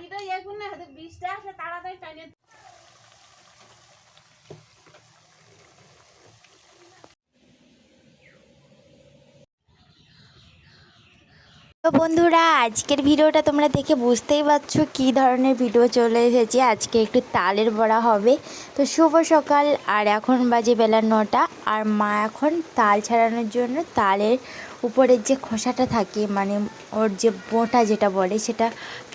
গাড়িটা এখন না হয়তো বৃষ্টি আসে তাড়াতাড়ি টানিয়ে তো বন্ধুরা, আজকের ভিডিওটা তোমরা দেখে বুঝতেই পারছ কী ধরনের ভিডিও চলে এসেছে। আজকে একটু তালের বড়া হবে। তো শুভ সকাল, আর এখন বাজে বেলা নটা, আর মা এখন তাল ছাড়ানোর জন্য তালের উপরের যে খোসাটা থাকে মানে ওর যে বোঁটা যেটা বলে, সেটা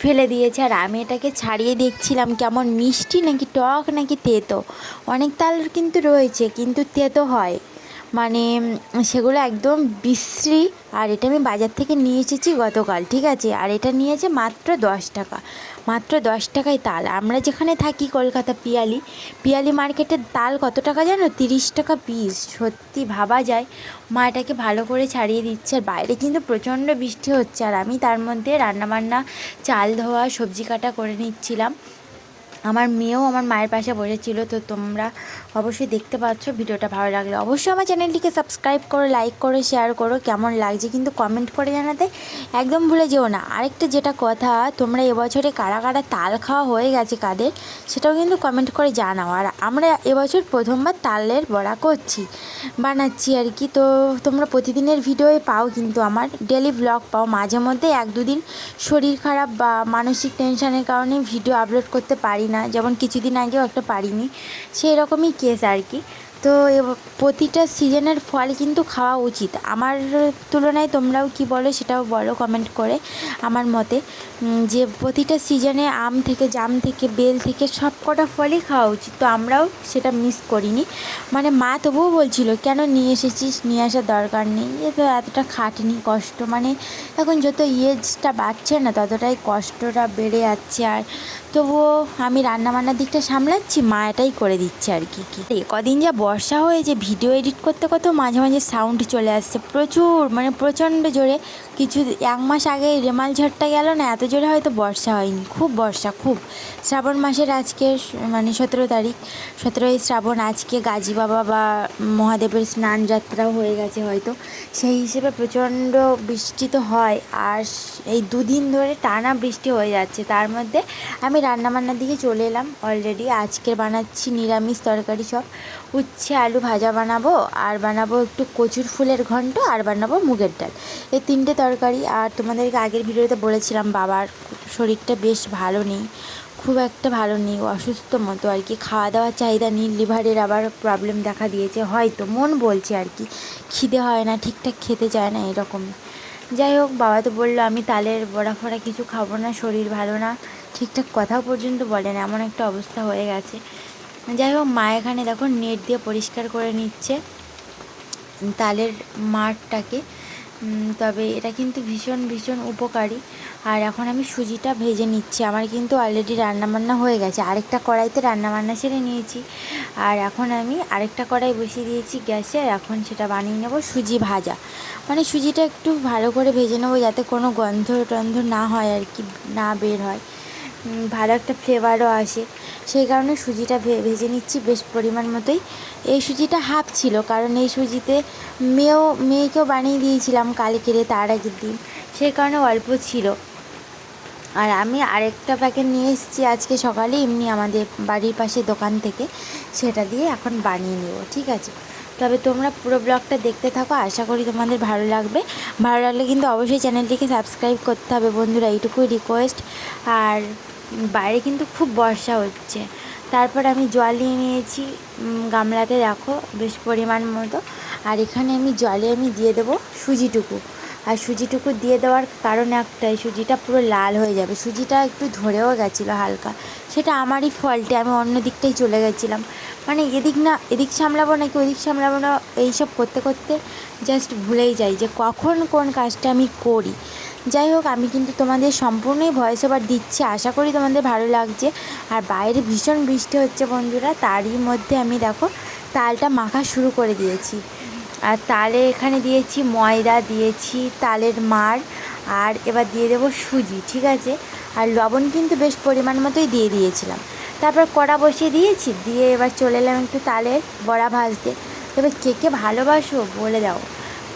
ফেলে দিয়েছে। আর আমি এটাকে ছাড়িয়ে দেখছিলাম, কেমন মিষ্টি নাকি টক নাকি তেতো। অনেক তাল কিন্তু রয়েছে, কিন্তু তেতো হয়। মানে সেগুলো একদম বিশ্রী। আর এটা আমি বাজার থেকে নিয়ে এসেছি গতকাল, ঠিক আছে? আর এটা নিয়েছে মাত্র দশ টাকা। মাত্র দশ টাকায় তাল। আমরা যেখানে থাকি কলকাতা পিয়ালি পিয়ালি মার্কেটের তাল কত টাকা জানো? তিরিশ টাকা পিস সত্যি ভাবা যায়। মা এটাকে ভালো করে ছাড়িয়ে দিচ্ছে। আর বাইরে কিন্তু প্রচণ্ড বৃষ্টি হচ্ছে। আর আমি তার মধ্যে রান্নাবান্না, চাল ধোয়া, সবজি কাটা করে নিচ্ছিলাম। আমার মেয়েও আমার মায়ের পাশে বসেছিল, তো তোমরা অবশ্যই দেখতে পাচ্ছ ভিডিওটা ভালো লাগলে। অবশ্যই আমার চ্যানেলটিকে সাবস্ক্রাইব করো লাইক করো শেয়ার করো, কেমন লাগছে কিন্তু কমেন্ট করে জানাতে একদম ভুলে যেও না। আরেকটা যেটা কথা, তোমরা এবছরে কারা কারা তাল খাওয়া হয়ে গেছে কাদের, সেটাও কিন্তু কমেন্ট করে জানাও। আর আমরা এবছর প্রথমবার তালের বড়া করছি, বানাচ্ছি আর কি। তো তোমরা প্রতিদিনের ভিডিওই পাও কিন্তু আমার ডেলি ব্লগ পাও। মাঝে মধ্যে এক দুদিন শরীর খারাপ বা মানসিক টেনশনের কারণে ভিডিও আপলোড করতে পারি না। যেমন কিছুদিন আগেও একটা পারিনি সেই রকমই কেস আর কি। তো প্রতিটা সিজনের ফল কিন্তু খাওয়া উচিত। আমার তুলনায় তোমরাও কি বলো সেটাও বলো কমেন্ট করে আমার মতে। যে প্রতিটা সিজনে আম থেকে, জাম থেকে, বেল থেকে সব কটা ফলই খাওয়া উচিত। তো আমরাও সেটা মিস করিনি। মানে মা তবুও বলছিল, কেন নিয়ে এসেছিস? নিয়ে আসার দরকার নেই। এ তো এতটা খাটনি, কষ্ট। মানে এখন যত ইয়েজটা বাড়ছে না, ততটাই কষ্টটা বেড়ে যাচ্ছে আর তবুও আমি রান্নাবান্নার দিকটা সামলাচ্ছি, মা এটাই করে দিচ্ছে আর কি কি। কদিন যা বর্ষা হয়েছে ভিডিও এডিট করতে করতে মাঝে মাঝে সাউন্ড চলে আসছে। প্রচুর মানে প্রচণ্ড জোরে। কিছু এক মাস আগে রেমাল ঝড়টা গেল না, এত জোরে হয়তো বর্ষা হয়নি। খুব বর্ষা, খুব। শ্রাবণ মাসের আজকে মানে সতেরো তারিখ। সতেরোই শ্রাবণ আজকে গাজী বাবা বা মহাদেবের স্নান যাত্রাও হয়ে গেছে হয়তো। সেই হিসেবে প্রচণ্ড বৃষ্টি তো হয়। আর এই দুদিন ধরে টানা বৃষ্টি হয়ে যাচ্ছে। তার মধ্যে আমি রান্নাবান্নার দিকে চলে এলাম অলরেডি আজকে বানাচ্ছি নিরামিষ তরকারি সব। উচ্ছে আলু ভাজা বানাবো, আর বানাবো একটু কচুর ফুলের ঘন্ট, আর বানাবো মুগের ডাল। এই তিনটে তরকারি, আর তোমাদেরকে আগের ভিডিওতে বলেছিলাম বাবার শরীরটা বেশ ভালো নেই, খুব একটা ভালো নেই, অসুস্থ মতো আর কি। খাওয়া দাওয়ার চাহিদা নেই, লিভারের আবার প্রবলেম দেখা দিয়েছে, হয়তো মন বলছে আর কি। খিদে হয় না, ঠিকঠাক খেতে চায় না এরকমই যাই হোক, বাবা তো বলল, আমি তালের বড়া ফড়া কিছু খাব না, শরীর ভালো না। ঠিকঠাক কথাও পর্যন্ত বলে না, এমন একটা অবস্থা হয়ে গেছে। যাই হোক মা এখানে দেখো নেট দিয়ে পরিষ্কার করে নিচ্ছে তালের মাঠটাকে তবে এটা কিন্তু ভীষণ ভীষণ উপকারী। আর এখন আমি সুজিটা ভেজে নিচ্ছি। আমার কিন্তু অলরেডি রান্নাবান্না হয়ে গেছে। আরেকটা কড়াইতে রান্নাবান্না সেরে নিয়েছি। আর এখন আমি আরেকটা কড়াই বসিয়ে দিয়েছি গ্যাসে। আর এখন সেটা বানিয়ে নেব সুজি ভাজা। মানে সুজিটা একটু ভালো করে ভেজে নেব যাতে কোনো গন্ধ টন্ধ না হয় আর কি, না বের হয়। ভালো একটা ফ্লেভারও আসে। সেই কারণে সুজিটা ভেজে নিচ্ছি বেশ পরিমাণ মতোই। এই সুজিটা হাফ ছিল, কারণ এই সুজিতে মেয়েও মেয়েকেও বানিয়ে দিয়েছিলাম কালকেরে তার আগের দিন, সেই কারণে অল্প ছিল। আর আমি আরেকটা প্যাকেট নিয়ে এসেছি আজকে সকালে, এমনি আমাদের বাড়ির পাশে দোকান থেকে, সেটা দিয়ে এখন বানিয়ে নেব, ঠিক আছে? তবে তোমরা পুরো ব্লগটা দেখতে থাকো, আশা করি তোমাদের ভালো লাগবে। ভালো লাগলে কিন্তু অবশ্যই চ্যানেলটিকে সাবস্ক্রাইব করতে হবে বন্ধুরা, এইটুকুই রিকোয়েস্ট আর বাইরে কিন্তু খুব বর্ষা হচ্ছে। তারপর আমি জল নিয়ে নিয়েছি গামলাতে রাখো, বেশ পরিমাণ মতো। আর এখানে আমি জলে আমি দিয়ে দেবো সুজিটুকু। আর সুজিটুকু দিয়ে দেওয়ার কারণ একটাই, সুজিটা পুরো লাল হয়ে যাবে। সুজিটা একটু ধরেও গেছিল হালকা। সেটা আমারই ফল্টে, আমি অন্য দিকটাই চলে গেছিলাম। মানে এদিক না, এদিক সামলাবো নাকি ওদিক সামলাবো না, এইসব করতে করতে জাস্ট ভুলেই যাই যে কখন কোন কাজটা আমি করি। যাই হোক, আমি কিন্তু তোমাদের সম্পূর্ণই ভয়েস ওভার দিচ্ছি। আশা করি তোমাদের ভালো লাগছে। আর বাইরে ভীষণ বৃষ্টি হচ্ছে বন্ধুরা, তারই মধ্যে আমি দেখো, তালটা মাখা শুরু করে দিয়েছি। আর তালে এখানে দিয়েছি ময়দা, দিয়েছি তালের মার আর এবার দিয়ে দেবো সুজি, ঠিক আছে? আর লবণ কিন্তু বেশ পরিমাণ মতোই দিয়ে দিয়েছিলাম। তারপর কড়া বসিয়ে দিয়েছি, দিয়ে এবার চলে এলাম একটু তালের বড়া ভাজতে। তবে কে কে ভালোবাসো বলে দাও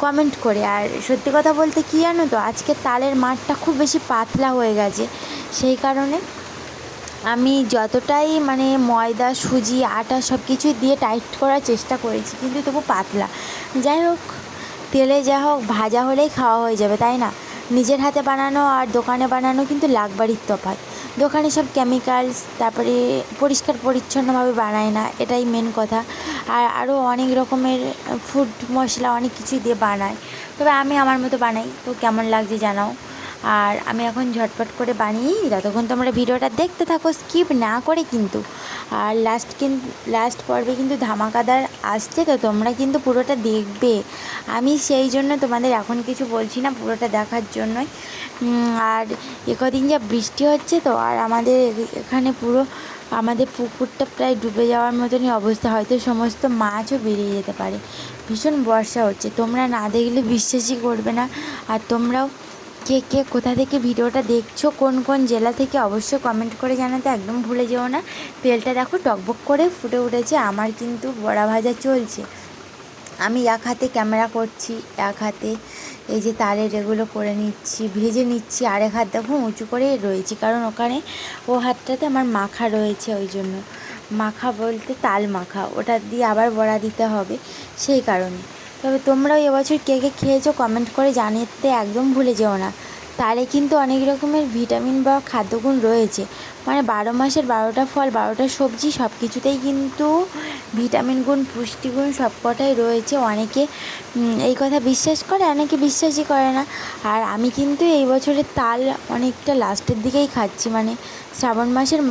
কমেন্ট করে। আর সত্যি কথা বলতে কী জানো তো, আজকে তালের মাঠটা খুব বেশি পাতলা হয়ে গেছে, সেই কারণে আমি যতটাই মানে ময়দা, সুজি, আটা সব কিছুই দিয়ে টাইট করার চেষ্টা করেছি, কিন্তু তবু পাতলা। যাই হোক, তেলে যা হোক, ভাজা হলেই খাওয়া হয়ে যাবে, তাই না? নিজের হাতে বানানো আর দোকানে বানানো কিন্তু লাখ বাড়ির তফাৎ। দোকানে সব কেমিক্যালস তারপরে পরিষ্কার পরিচ্ছন্নভাবে বানায় না, এটাই মেন কথা। আর আরও অনেক রকমের ফুড মশলা অনেক কিছুই দিয়ে বানায়। তবে আমি আমার মতো বানাই, তো কেমন লাগছে জানাও। আর আমি এখন ঝটপট করে বানিয়ে ততক্ষণ তোমরা ভিডিওটা দেখতে থাকো স্কিপ না করে কিন্তু। আর লাস্ট কিন্তু লাস্ট পর্বে কিন্তু ধামাকাদার আসছে, তো তোমরা কিন্তু পুরোটা দেখবে। আমি সেই জন্য তোমাদের এখন কিছু বলছি না, পুরোটা দেখার জন্যই। আর এ কদিন যা বৃষ্টি হচ্ছে তো, আর আমাদের এখানে পুরো আমাদের পুকুরটা প্রায় ডুবে যাওয়ার মতনই অবস্থা। হয়তো সমস্ত মাছও বেরিয়ে যেতে পারে। ভীষণ বর্ষা হচ্ছে। তোমরা না দেখলে বিশ্বাসই করবে না। আর তোমরাও কে কে কোথা থেকে ভিডিওটা দেখছ, কোন কোন জেলা থেকে অবশ্যই কমেন্ট করে জানাতে একদম ভুলে যেও না। তেলটা দেখো টকবক করে ফুটে উঠেছে, আমার কিন্তু বড়া ভাজা চলছে। আমি এক হাতে ক্যামেরা করছি, এক হাতে এই যে তালের এগুলো করে নিচ্ছি, ভেজে নিচ্ছি, আর এক হাত দেখো উঁচু করে রয়েছি, কারণ ওখানে ও হাতটাতে আমার মাখা রয়েছে ওই জন্য। মাখা বলতে তাল মাখা, ওটা দিয়ে আবার বড়া দিতে হবে, সেই কারণে। তবে তোমরাও এবছর কে কে খেয়েছো কমেন্ট করে জানাতে একদম ভুলে যেও না। তালে কিন্তু অনেক রকমের ভিটামিন বা খাদ্যগুণ রয়েছে। মানে বারো মাসের বারোটা ফল, বারোটা সবজি সব কিছুতেই কিন্তু ভিটামিন গুণ পুষ্টিগুণ সব কটাই রয়েছে। অনেকে এই কথা বিশ্বাস করে, অনেকে বিশ্বাসই করে না। আর আমি কিন্তু এই বছরের তাল অনেকটা লাস্টের দিকেই খাচ্ছি। মানে শ্রাবণ মাসের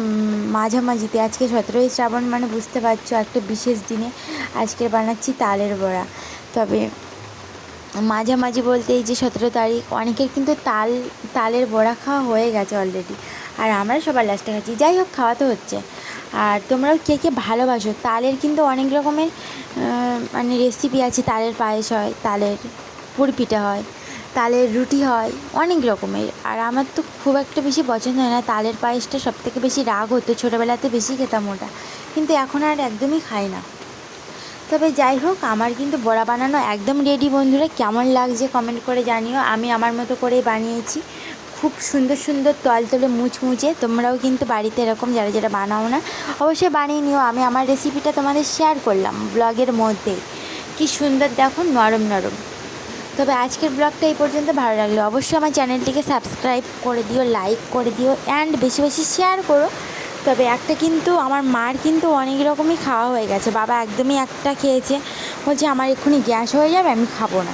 মাঝামাঝিতে। আজকে সতেরোই শ্রাবণ মানে বুঝতে পারছ, একটা বিশেষ দিনে আজকে বানাচ্ছি তালের বড়া। তবে মাঝামাঝি বলতে এই যে সতেরো তারিখ, অনেকের কিন্তু তাল, তালের বড়া খাওয়া হয়ে গেছে অলরেডি আর আমরা সবার লাস্টে খাচ্ছি। যাই হোক, খাওয়া তো হচ্ছে। আর তোমরাও কে কে ভালোবাসো? তালের কিন্তু অনেক রকমের মানে রেসিপি আছে। তালের পায়েস হয়, তালের পুর পিঠা হয়, তালের রুটি হয়, অনেক রকমের। আর আমার তো খুব একটা বেশি পছন্দ হয় না। তালের পায়েসটা সব থেকে বেশি রাগ হতো। ছোটোবেলাতে বেশি খেতাম ওটা। কিন্তু এখন আর একদমই খাই না। তবে যাই হোক, আমার কিন্তু বড়া বানানো একদম রেডি বন্ধুরা। কেমন লাগছে কমেন্ট করে জানিও। আমি আমার মতো করেই বানিয়েছি। খুব সুন্দর সুন্দর তলতলে মুচমুচে। তোমরাও কিন্তু বাড়িতে এরকম যারা যারা বানাও না, অবশ্যই বানিয়ে নিও। আমি আমার রেসিপিটা তোমাদের শেয়ার করলাম ব্লগের মধ্যে। কি সুন্দর দেখো, নরম নরম। তবে আজকের ব্লগটা এই পর্যন্ত। ভালো লাগল অবশ্যই আমার চ্যানেলটিকে সাবস্ক্রাইব করে দিও লাইক করে দিও অ্যান্ড বেশি বেশি শেয়ার করো। তবে একটা কিন্তু আমার মার কিন্তু অনেক রকমই খাওয়া হয়ে গেছে। বাবা একদমই একটা খেয়েছে, বলছে আমার এক্ষুনি গ্যাস হয়ে যাবে, আমি খাব না।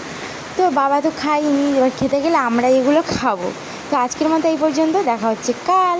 তো বাবা তো খাইনি, এবার খেতে গেলে আমরা এগুলো খাব। তো আজকের মতো এই পর্যন্ত, দেখা হচ্ছে কাল।